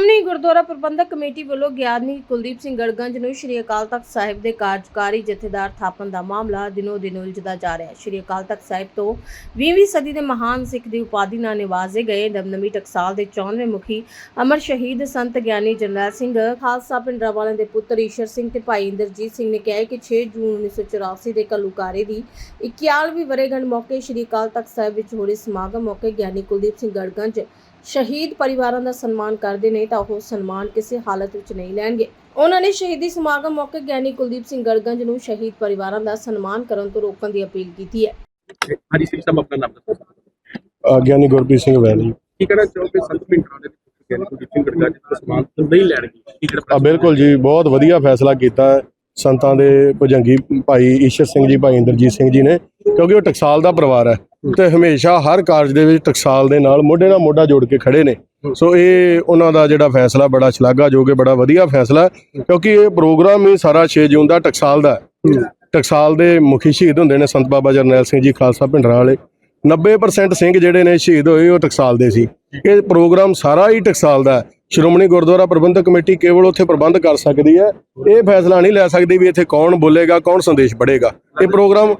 Gurdwara Prabandhak committee ਵੱਲੋਂ ਗਿਆਨੀ ਕੁਲਦੀਪ ਸਿੰਘ ਗੜਗੰਜ ਨੂੰ ਸ਼੍ਰੀ ਅਕਾਲ ਤਖਤ ਸਾਹਿਬ ਦੇ ਕਾਰਜਕਾਰੀ ਜਥੇਦਾਰ ਥਾਪਣ ਦਾ ਮਾਮਲਾ ਦਿਨੋ ਦਿਨ ਉਲਝਦਾ ਜਾ ਰਿਹਾ ਹੈ। ਸ਼੍ਰੀ ਅਕਾਲ ਤਖਤ ਸਾਹਿਬ ਤੋਂ 20ਵੀਂ ਸਦੀ ਦੇ ਮਹਾਨ ਸਿੱਖ ਦੀ ਉਪਾਧੀ ਨਾਲ ਨਿਵਾਜ਼ੇ ਗਏ ਦਮਦਮੀ ਟਕਸਾਲ ਦੇ 94ਵੇਂ ਮੁਖੀ ਅਮਰ ਸ਼ਹੀਦ ਸੰਤ ਗਿਆਨੀ ਜਰਨੈਲ ਸਿੰਘ, ਖਾਲਸਾ ਪਿੰਡ ਵਾਲਿਆਂ ਦੇ ਪੁੱਤਰ ਈਸ਼ਰ ਸਿੰਘ ਤੇ ਭਾਈ ਇੰਦਰਜੀਤ ਸਿੰਘ ਨੇ ਕਿਹਾ ਕਿ 6 ਜੂਨ 1984 ਦੇ ਘੱਲੂਕਾਰੇ ਦੀ 91ਵੀਂ ਵਰੇਗੰਢ ਮੌਕੇ ਸ਼੍ਰੀ ਅਕਾਲ ਤਖਤ ਸਾਹਿਬ ਵਿੱਚ ਹੋ ਰਹੇ ਸਮਾਗਮ ਮੌਕੇ ਗਿਆਨੀ ਕੁਲਦੀਪ ਸਿੰਘ ਗੜਗੰਜ ਸ਼ਹੀਦ ਪਰਿਵਾਰਾਂ ਦਾ ਸਨਮਾਨ ਕਰਦੇ ਨੇ ਤਾਂ ਉਹ ਸਨਮਾਨ ਕਿਸੇ ਹਾਲਤ ਵਿੱਚ ਨਹੀਂ ਲੈਣਗੇ। ਉਹਨਾਂ ਨੇ ਸ਼ਹੀਦੀ ਸਮਾਗਮ ਮੌਕੇ ਗਿਆਨੀ ਕੁਲਦੀਪ ਸਿੰਘ ਗੜਗੰਜ ਨੂੰ ਸ਼ਹੀਦ ਪਰਿਵਾਰਾਂ ਦਾ ਸਨਮਾਨ ਕਰਨ ਤੋਂ ਰੋਕਣ ਦੀ ਅਪੀਲ ਕੀਤੀ ਹੈ। ਹਰੀ ਸਿੰਘ ਸਾਹਿਬ ਆਪਣਾ ਨਾਮ ਦੱਸੋ। ਗਿਆਨੀ ਗੁਰਪ੍ਰੀਤ ਸਿੰਘ ਵੈਲੀ ਕੀ ਕਹਿਣਾ ਚਾਹੋਗੇ ਸੰਤ ਪਿੰਡਰਾਂ ਦੇ ਗਿਆਨੀ ਕੁਲਦੀਪ ਸਿੰਘ ਗੜਗਾ ਜੀ ਦਾ ਸਮਾਨ ਤੋਂ ਨਹੀਂ ਲੈਣਗੇ? ਕੀ ਜਿਹੜਾ ਆ ਬਿਲਕੁਲ ਜੀ ਬਹੁਤ ਵਧੀਆ ਫੈਸਲਾ ਕੀਤਾ ਹੈ। ਸੰਤਾਂ ਦੇ ਭੁਜੰਗੀ ਭਾਈ ਈਸ਼ਰ ਸਿੰਘ ਜੀ ਭਾਈ ਇੰਦਰਜੀਤ ਸਿੰਘ ਜੀ ਨੇ ਕਿਉਂਕਿ ਉਹ ਟਕਸਾਲ ਦਾ ਪਰਿਵਾਰ ਹੈ। ਤੇ ਹਮੇਸ਼ਾ ਹਰ ਕਾਰਜ ਦੇ ਵਿੱਚ ਟਕਸਾਲ ਦੇ ਨਾਲ ਮੋਢੇ ਨਾਲ ਮੋਢਾ ਜੋੜ ਕੇ ਖੜੇ ਨੇ। ਸੋ ਇਹ ਉਹਨਾਂ ਦਾ ਜਿਹੜਾ ਫੈਸਲਾ ਬੜਾ ਸ਼ਲਾਘਾਯੋਗ ਹੈ ਬੜਾ ਵਧੀਆ ਫੈਸਲਾ ਕਿਉਂਕਿ ਇਹ ਪ੍ਰੋਗਰਾਮ ਹੀ ਸਾਰਾ 6 ਜੂਨ ਦਾ ਟਕਸਾਲ ਦਾ ਟਕਸਾਲ ਦੇ ਮੁਖੀ ਸ਼ਹੀਦ ਹੁੰਦੇ ਨੇ ਸੰਤ ਬਾਬਾ ਜਰਨੈਲ ਸਿੰਘ ਜੀ ਖਾਲਸਾ ਭਿੰਡਰਾਂ ਵਾਲੇ। 90% ਸਿੰਘ ਜਿਹੜੇ ਨੇ ਸ਼ਹੀਦ ਹੋਏ ਉਹ ਟਕਸਾਲ ਦੇ ਸੀ। ਇਹ ਪ੍ਰੋਗਰਾਮ ਸਾਰਾ ਹੀ ਟਕਸਾਲ ਦਾ ਸ਼੍ਰੋਮਣੀ ਗੁਰਦੁਆਰਾ ਪ੍ਰਬੰਧਕ ਕਮੇਟੀ ਕੇਵਲ ਉੱਥੇ ਪ੍ਰਬੰਧ ਕਰ ਸਕਦੀ ਹੈ। ਇਹ ਫੈਸਲਾ ਨਹੀਂ ਲੈ ਸਕਦੀ ਵੀ ਇੱਥੇ ਕੌਣ ਬੋਲੇਗਾ ਕੌਣ ਸੰਦੇਸ਼ ਪੜੇਗਾ ਇਹ ਪ੍ਰੋਗਰਾਮ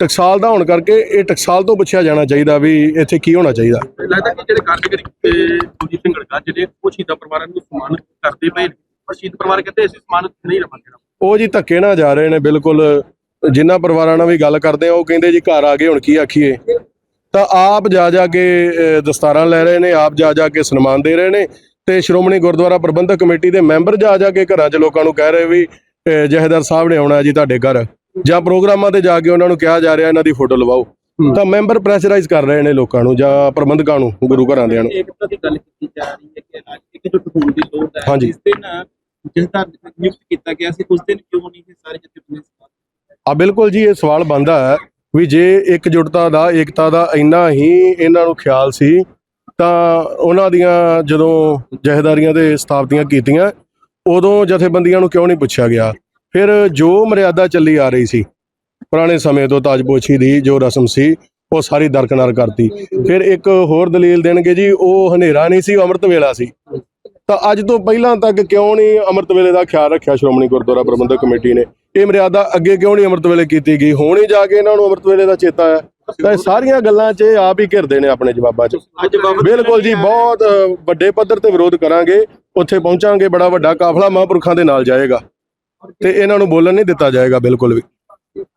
ਟਕਸਾਲ ਦਾ ਹੋਣ ਕਰਕੇ ਇਹ ਟਕਸਾਲ ਤੋਂ ਪੁੱਛਿਆ ਜਾਣਾ ਚਾਹੀਦਾ ਵੀ ਇੱਥੇ ਕੀ ਹੋਣਾ ਚਾਹੀਦਾ। ਲੱਗਦਾ ਕਿ ਜਿਹੜੇ ਕਾਰਜਕਾਰੀ ਤੇ ਸਿੰਘ ਗੜਗਾ ਜਿਹੜੇ ਉਹ ਸ਼ਹੀਦਾਂ ਪਰਿਵਾਰਾਂ ਨੂੰ ਸਨਮਾਨ ਕਰਦੇ ਪਏ ਪਰ ਸ਼ਹੀਦ ਪਰਿਵਾਰ ਕਹਿੰਦੇ ਅਸੀਂ ਸਨਮਾਨ ਨਹੀਂ ਲਵਾਂਗੇ ਉਹ ਜੀ ਧੱਕੇ ਨਾਲ ਜਾ ਰਹੇ ਨੇ ਬਿਲਕੁਲ। ਜਿਨ੍ਹਾਂ ਪਰਿਵਾਰਾਂ ਨਾਲ ਵੀ ਗੱਲ ਕਰਦੇ ਆ ਉਹ ਕਹਿੰਦੇ ਜੀ ਘਰ ਆ ਗਏ ਹੁਣ ਕੀ ਆਖੀਏ। ਤਾਂ ਆਪ ਜਾ ਜਾ ਕੇ ਦਸਤਾਰਾਂ ਲੈ ਰਹੇ ਨੇ ਆਪ ਜਾ ਜਾ ਕੇ ਸਨਮਾਨ ਦੇ ਰਹੇ ਨੇ ਤੇ ਸ਼੍ਰੋਮਣੀ ਗੁਰਦੁਆਰਾ ਪ੍ਰਬੰਧਕ ਕਮੇਟੀ ਦੇ ਮੈਂਬਰ ਜਾ ਜਾ ਕੇ ਘਰਾਂ 'ਚ ਲੋਕਾਂ ਨੂੰ ਕਹਿ ਰਹੇ ਵੀ ਅ, ਜਥੇਦਾਰ ਸਾਹਿਬ ਨੇ ਆਉਣਾ ਜੀ ਤੁਹਾਡੇ ਘਰ। ਜਾਂ ਪ੍ਰੋਗਰਾਮਾਂ ਤੇ ਜਾ ਕੇ ਉਹਨਾਂ ਨੂੰ ਕਿਹਾ ਜਾ ਰਿਹਾ ਇਹਨਾਂ ਦੀ ਫੋਟੋ ਲਵਾਓ ਤਾਂ ਮੈਂਬਰ ਪ੍ਰੈਸ਼ਰਾਈਜ਼ ਕਰ ਰਹੇ ਨੇ ਲੋਕਾਂ ਨੂੰ ਜਾਂ ਪ੍ਰਬੰਧਕਾਂ ਨੂੰ ਗੁਰੂ ਘਰਾਂ ਦੇ ਨੂੰ ਏਕਤਾ ਦੀ ਗੱਲ ਕੀਤੀ ਜਾ ਰਹੀ ਹੈ ਕਿ ਅੱਜ ਇਕਜੁੱਟ ਹੋਣ ਦੀ ਲੋੜ ਹੈ। ਹਾਂਜੀ। ਜਿਸ ਦਿਨ ਜਿਸ ਦਾ ਨਿਯੁਕਤ ਕੀਤਾ ਗਿਆ ਸੀ। ਉਸ ਦਿਨ ਕਿਉਂ ਨਹੀਂ ਇਹ ਸਾਰੇ ਜਥੇਬੰਦੀਆਂ ਆ ਬਿਲਕੁਲ ਜੀ ਇਹ ਸਵਾਲ ਬਣਦਾ ਹੈ ਵੀ ਜੇ ਇਕਜੁੱਟਤਾ ਦਾ ਏਕਤਾ ਦਾ ਇੰਨਾ ਹੀ ਇਹਨਾਂ ਨੂੰ ਖਿਆਲ ਸੀ ਤਾਂ ਉਹਨਾਂ ਦੀਆਂ ਜਦੋਂ ਜਹੇਦਾਰੀਆਂ ਦੇ ਸਥਾਪਤੀਆਂ ਕੀਤੀਆਂ ਉਦੋਂ ਜਥੇਬੰਦੀਆਂ ਨੂੰ ਕਿਉਂ ਨਹੀਂ ਪੁੱਛਿਆ ਗਿਆ? ਫਿਰ ਜੋ ਮਰਿਆਦਾ ਚੱਲੀ ਆ ਰਹੀ ਸੀ, ਪੁਰਾਣੇ ਸਮੇਂ ਤੋਂ ਤਾਜਪੋਸ਼ੀ ਦੀ ਜੋ ਰਸਮ ਸੀ, ਉਹ ਸਾਰੀ ਦਰਕਨਾਰ ਕਰਤੀ। ਫਿਰ ਇੱਕ ਹੋਰ ਦਲੀਲ ਦੇਣਗੇ ਜੀ, ਉਹ ਹਨੇਰਾ ਨਹੀਂ ਸੀ ਅੰਮ੍ਰਿਤ ਵੇਲਾ ਸੀ। ਤਾਂ ਅੱਜ ਤੋਂ ਪਹਿਲਾਂ ਤੱਕ ਕਿਉਂ ਨਹੀਂ ਅੰਮ੍ਰਿਤ ਵੇਲੇ ਦਾ ਖਿਆਲ ਰੱਖਿਆ ਸ਼੍ਰੋਮਣੀ ਗੁਰਦੁਆਰਾ ਪ੍ਰਬੰਧਕ ਕਮੇਟੀ ਨੇ? ਇਹ ਮਰਿਆਦਾ ਅੱਗੇ ਕਿਉਂ ਨਹੀਂ ਅੰਮ੍ਰਿਤ ਵੇਲੇ ਕੀਤੀ ਗਈ? ਹੁਣ ਹੀ ਜਾ ਕੇ ਇਹਨਾਂ ਨੂੰ ਅੰਮ੍ਰਿਤ ਵੇਲੇ ਦਾ ਚੇਤਾ ਆਇਆ ਤਾਂ ਇਹ ਸਾਰੀਆਂ ਗੱਲਾਂ 'ਚ ਇਹ ਆਪ ਹੀ ਘਿਰਦੇ ਨੇ ਆਪਣੇ ਜਵਾਬਾਂ 'ਚ। ਬਿਲਕੁਲ ਜੀ, ਬਹੁਤ ਵੱਡੇ ਪੱਧਰ ਤੇ ਵਿਰੋਧ ਕਰਾਂਗੇ, ਉੱਥੇ ਪਹੁੰਚਾਂਗੇ, ਬੜਾ ਵੱਡਾ ਕਾਫਲਾ ਮਹਾਂਪੁਰਖਾਂ ਦੇ ਨਾਲ ਜਾਏਗਾ। ਤੇ ਇਹਨਾਂ ਨੂੰ ਬੋਲਣ ਨਹੀਂ ਦਿੱਤਾ ਜਾਏਗਾ ਬਿਲਕੁਲ ਵੀ।